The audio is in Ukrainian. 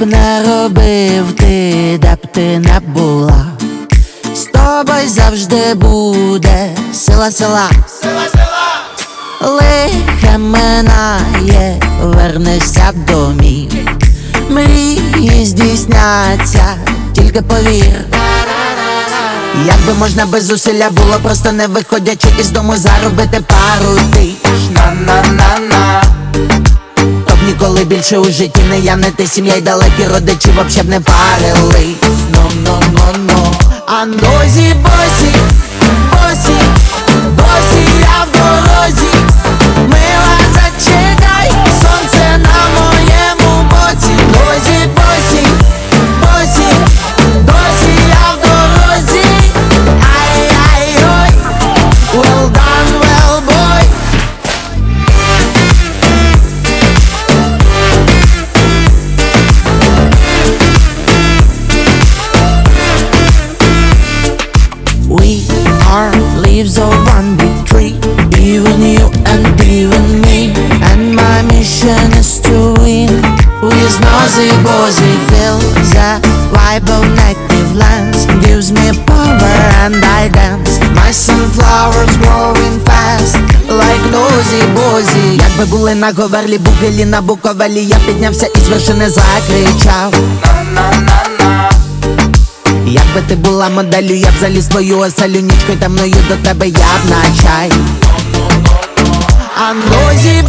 б не робив ти, де б ти не була, з тобою завжди буде сила, сила, Сила, сила, лихе минає, вернешся в домі. Мрії здійсняться, тільки повір. Як би можна без зусилля було, просто не виходячи із дому заробити пару тисяч на-на-на-на Ніколи більше у житті не я, не ти сім'я й далекі родичі вообще б не парили. Но но но но А босі, are leaves of one big tree Even you and even me And my mission is to win With nosy bozy feel The vibe of native lands Gives me power and I dance My sunflowers growing fast Like nosy bozy Якби були на Говерлі, Бугелі, на Буковелі Я піднявся із вершини закричав на-на-на-на Якби ти була моделлю, я б заліз твою оселю Нічкою темною до тебе я б на чай. А ну босі